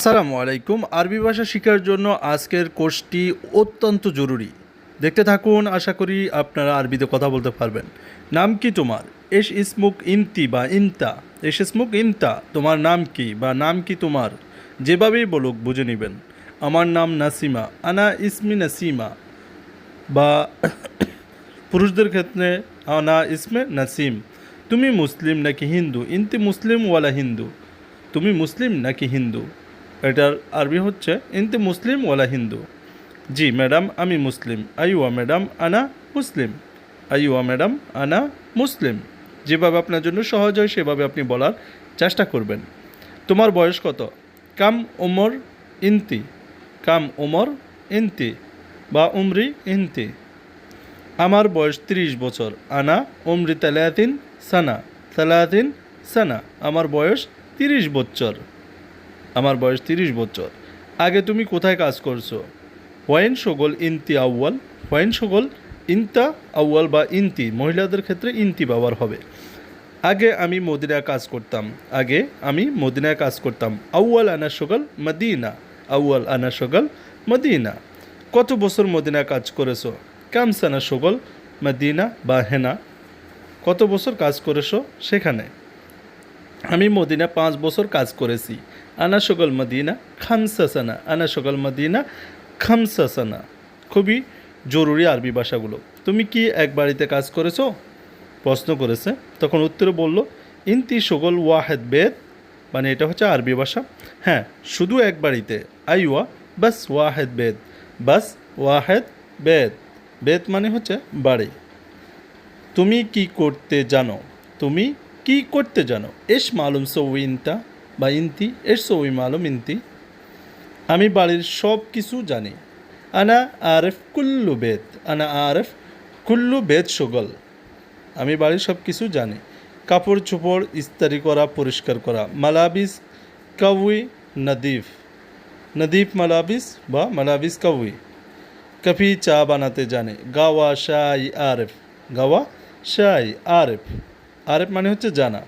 আসসালামু আলাইকুম। আরবি ভাষা শেখার জন্য আজকের কোর্সটি অত্যন্ত জরুরি। দেখতে থাকুন, আশা করি আপনারা আরবিতে কথা বলতে পারবেন। নাম কি তোমার? এস ইসমুক ইনতি বা ইনতা এস ইসমুক ইনতা তোমার নাম কি বা নাম কি তোমার? যেভাবেই বলুক, বুঝে নেবেন। আমার নাম নাসিমা। আনা ইসমি নাসিমা। বা পুরুষদের ক্ষেত্রে আনা ইসমে নাসিম। তুমি মুসলিম নাকি হিন্দু? ইনতি মুসলিম ওয়ালা হিন্দু? তুমি মুসলিম নাকি হিন্দু? এটার আরবি হচ্ছে, ইনতি মুসলিম ওয়ালা হিন্দু। জি, ম্যাডাম, আমি মুসলিম। আইওয়া ম্যাডাম, আনা মুসলিম। আইওয়া ম্যাডাম, আনা মুসলিম। যেভাবে আপনার জন্য সহজ হয়, সেভাবে আপনি বলার চেষ্টা করবেন। তোমার বয়স কত? কাম ওমর ইনতি। কাম ওমর ইনতি। বা উমরি ইনতি। আমার বয়স তিরিশ বছর। আনা উমরি তালাতিন সানা। তালাতিন সানা। আমার বয়স তিরিশ বছর। আমার বয়স তিরিশ বছর। আগে তুমি কোথায় কাজ করছ? ওয়াইন সগল ইনতি আউয়াল ওয়াইন সগল ইনতা আউয়াল বা ইনতি, মহিলাদের ক্ষেত্রে ইনতি ব্যবহার হবে। আগে আমি মদিনায় কাজ করতাম, আগে আমি মদিনায় কাজ করতাম। আউয়াল আনা সগল মদিনা, আউয়াল আনা সগল মদিনা। কত বছর মদিনায় কাজ করেছ? কামসানা সগল মদিনা বা হেনা। কত বছর কাজ করেছ সেখানে? আমি মদিনা পাঁচ বছর কাজ করেছি। আনা সগল মদিনা খামসাসানা আনা সগল মদিনা খামসাসানা খুবই জরুরি আরবি ভাষাগুলো। তুমি কি এক বাড়িতে কাজ করেছ? প্রশ্ন করেছে। তখন উত্তরে বলল, ইনতি সকল ওয়াহেদ বেদ মানে এটা হচ্ছে আরবি ভাষা। হ্যাঁ শুধু এক বাড়িতে। আইওয়া, বাস ওয়াহেদ বেদ। বাস ওয়াহেদ বেদ। বেদ মানে হচ্ছে বাড়ি। তুমি কি করতে জানো? তুমি কি করতে জানো? এস মালুম সৌই ইনতা বা ইনতি, এস সৌই মালুম ইনতি। আমি বাড়ির সব কিছু জানি। আনা আরেফ কুল্লু বেদ, আনা আরেফ কুল্লু বেদ সুগল। আমি বাড়ির সব কিছু জানি। কাপড় চোপড় ইস্তারি করা, পরিষ্কার করা। মালাবিস কাউই নদীফ। নদীফ মালাবিস বা মালাবিস কাউই। কফি চা বানাতে জানে। গাওয়া শাই আরেফ। গাওয়া শাই আরেফ। আরেফ মানে হচ্ছে জানা।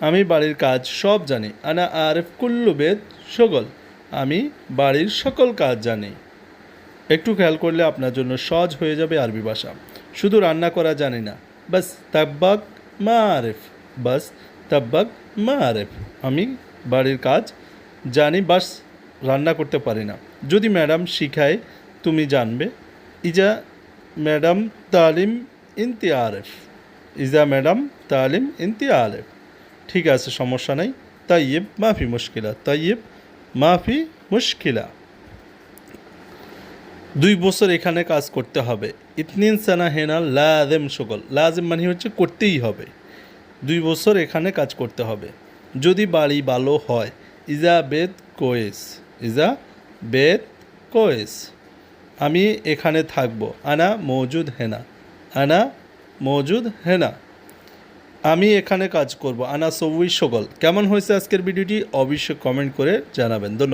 আমি বাড়ির কাজ সব জানি, আনা আরেফ কুল্লু বেদ সকল আমি বাড়ির সকল কাজ জানি। একটু খেয়াল করলে আপনার জন্য সহজ হয়ে যাবে আরবি ভাষা। শুধু রান্না করা জানি না। বাস, তাব্বাক, মা আরেফ বাস, তাব্বাক, মা আরেফ আমি বাড়ির কাজ জানি, বাস, রান্না করতে পারি না। যদি ম্যাডাম শিখায়, তুমি জানবে। ইজা, ম্যাডাম তালিম ইনতি আরেফ ইজা ম্যাডাম, তালিম ইনতি আরেফ ঠিক আছে, সমস্যা নাই। তাইয়েব, মাফি মুশকিলা। তাইয়েব, মাফি মুশকিলা। দুই বছর এখানে কাজ করতে হবে। ইতনিন সানা হেনা লাজেম সকল লাজেম মানে হচ্ছে করতেই হবে। দুই বছর এখানে কাজ করতে হবে। যদি বাড়ি ভালো হয়, ইজা বেদ কোয়েস। ইজা বেদ কোয়েস। আমি এখানে থাকব। আনা মজুদ হেনা। আনা মজুদ? হেনা আমি এখানে কাজ করব। আনা সবুই সকল কেমন হয়েছে আজকের ভিডিওটি অবশ্যই কমেন্ট করে জানাবেন। ধন্যবাদ।